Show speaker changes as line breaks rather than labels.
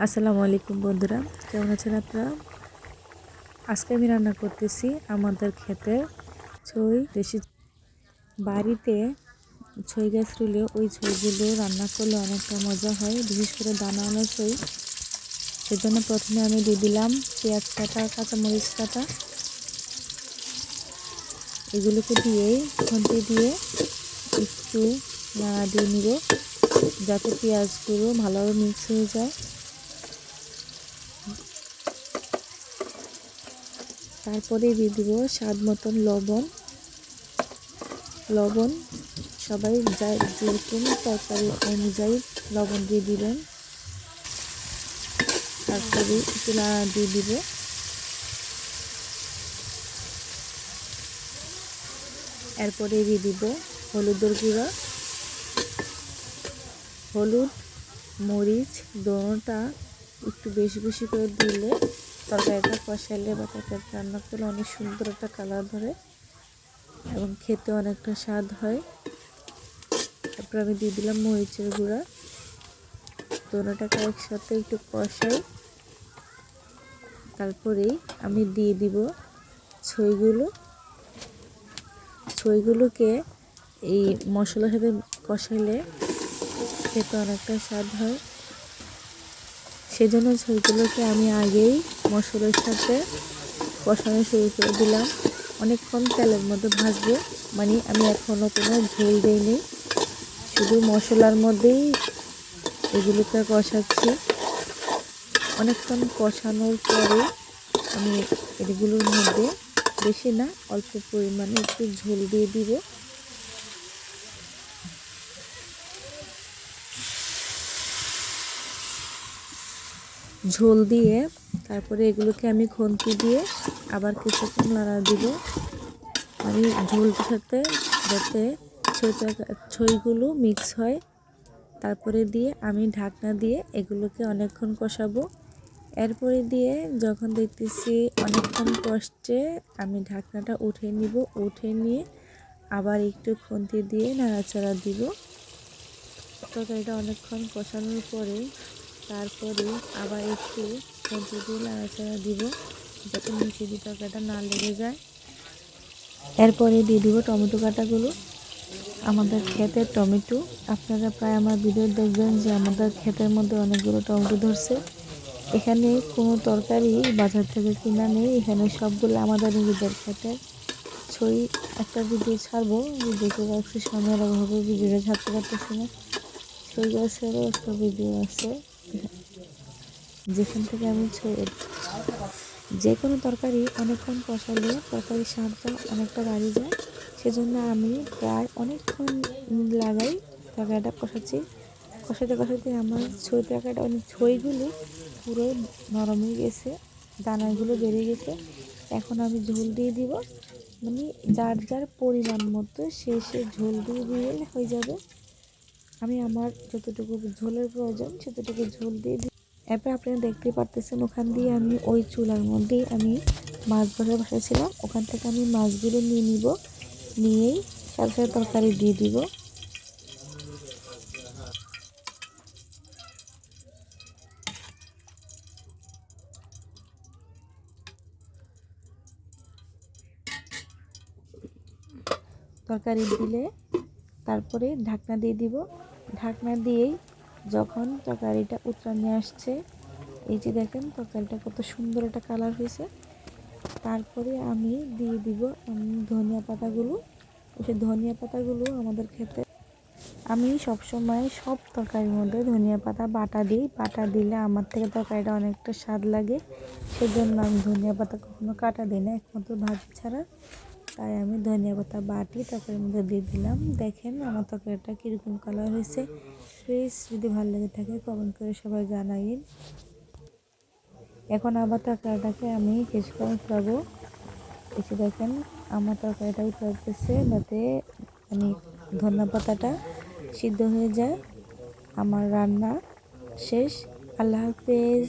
আসসালামু আলাইকুম বন্ধুরা, কেমন আছেন আপনারা? আজকে আমি রান্না করতেছি আমাদের ক্ষেতে ছই দেশি বাড়িতে ছই গাছ রুলে ওই ছইগুলো রান্না করলে অনেকটা মজা হয়, বিশেষ করে দানা দানাওয়ালা ছই। সেজন্য প্রথমে আমি দিয়ে দিলাম পেঁয়াজ কাটা, কাঁচামরিচ কাটা। এগুলোকে দিয়ে খুন্তি দিয়ে একটু নাড়া দিয়ে নিব, যাতে পেঁয়াজগুলো ভালোভাবে মিক্স হয়ে যায়। তারপরে দিয়ে দিব স্বাদ মতন লবণ। লবণ সবাই যেরকম তরকারি অনুযায়ী লবণ দিয়ে দিবেন। তারপরে নাড়া দিয়ে দিব। এরপরে দিয়ে দিব হলুদের গুঁড়া। হলুদ, মরিচ দোনোটা একটু বেশি বেশি করে দিলে তরকারিটা কষাইলে বা তরকারি রান্না করলে অনেক সুন্দর একটা কালার ধরে এবং খেতে অনেকটা স্বাদ হয়। তারপর আমি দিয়ে দিলাম মরিচের গুঁড়া। দোনোটাকে একসাথে একটু কষাই। তারপরেই আমি দিয়ে দিব ছইগুলো। ছইগুলোকে এই মশলার সাথে কষাইলে খেতে অনেকটা স্বাদ হয়। সেজন্য ছইগুলোকে আমি আগেই মশলার সাথে কষানো শুরু করে দিলাম। অনেকক্ষণ তেলের মধ্যে ভাজবো। মানে আমি এখনও কোনো ঝোল দিইনি। শুধু মশলার মধ্যেই এগুলোকে কষাচ্ছি। অনেকক্ষণ কষানোর পরে আমি এগুলোর মধ্যে, বেশি না, অল্প পরিমাণে একটু ঝোল দিয়ে দিব। ঝোল দিয়ে তারপরে এগুলোকে আমি খুন্তি দিয়ে আবার কিছুক্ষণ নাড়া দিব। আমি ঝোলটার সাথে যাতে ছইগুলো মিক্স হয়, তারপরে দিয়ে আমি ঢাকনা দিয়ে এগুলোকে অনেকক্ষণ কষাবো। এরপরে দিয়ে যখন দেখতেছি অনেকক্ষণ কষছে, আমি ঢাকনাটা উঠে নিব, উঠে নিয়ে আবার একটু খুন্তি দিয়ে নাড়াচাড়া দিব। তরকারিটা অনেকক্ষণ কষানোর পরে তারপরে আবার একটু খুন্তি দিয়ে নাড়াচাড়া দিব, যাতে নিচে দিয়ে তরকারিটা না লেগে যায়। এরপরে দিয়ে দিব টমেটো কাটাগুলো। আমাদের ক্ষেতের টমেটো, আপনারা প্রায় আমার ভিডিও দেখবেন যে আমাদের ক্ষেতের মধ্যে অনেকগুলো টমেটো ধরছে। এখানে কোনো তরকারি বাজার থেকে কিনা নেই, এখানে সবগুলো আমাদের নিজেদের ক্ষেতের ছই একটা ভিডিও ছাড়বো ভিডিওতে একটু সময়ের অভাবে ভিডিওটা ছাড়তে পারতেছি না। ছই গাছেরও একটা ভিডিও আছে। যেখান থেকে আমি যে কোনো তরকারি অনেকক্ষণ কষালে তরকারির স্বাদটা অনেকটা বাড়ি যায়। সেজন্য আমি প্রায় অনেকক্ষণ লাগাই তরকারিটা কষাচ্ছি। কষাতে কষাতে আমার ছই তরকারিটা অনেক ছইগুলি পুরো নরম হয়ে গেছে, দানাগুলো বেড়ে গেছে। এখন আমি ঝোল দিয়ে দিব। মানে যার যার পরিমাণ মতো সে সে ঝোল দিয়ে দিয়ে হয়ে যাবে। আমি আমার যতটুকু ঝোলের প্রয়োজন সেতটুকু ঝোল দিয়ে এরপর আপনারা দেখতে পারতেছেন ওখান দিয়ে আমি ওই চুলার মধ্যেই আমি মাছ ধরে বসেছিলাম ওখান থেকে আমি মাছগুলো নিয়ে নিব, নিয়েই সাথে সাথে তরকারি দিয়ে দিব। তরকারি দিলে তারপরে ঢাকনা দিয়ে দিব। ঢাকনা দিয়েই যখন তরকারিটা উতরানি আসছে, এই যে দেখেন তরকারিটা কত সুন্দর একটা কালার হয়েছে। তারপরে আমি দিয়ে দিব ধনিয়া পাতাগুলো। সেই ধনিয়া পাতাগুলো আমাদের খেতে আমি সবসময় সব তরকারির মধ্যে ধনিয়া পাতা, বাটা দিই। বাটা দিলে আমার থেকে তরকারিটা অনেকটা স্বাদ লাগে। সেজন্য আমি ধনিয়া পাতা কখনো কাটা দিই না, একমাত্র ভাজি ছাড়া। তাই আমি ধনিয়া পাতা বাটি তরকারির মধ্যে দিয়ে দিলাম। দেখেন আমার তরকারিটা কীরকম কালার হয়েছে। প্লিজ যদি ভালো লেগে থাকে কমেন্ট করে সবাই জানাইন। এখন আবার তরকারিটাকে আমি কিছুক্ষণ খাব এসে দেখেন, আমার তরকারিটা উঠতেছে যাতে আমি ধনিয়া পাতাটা সিদ্ধ হয়ে যায়। আমার রান্না শেষ। আল্লাহ হাফেজ।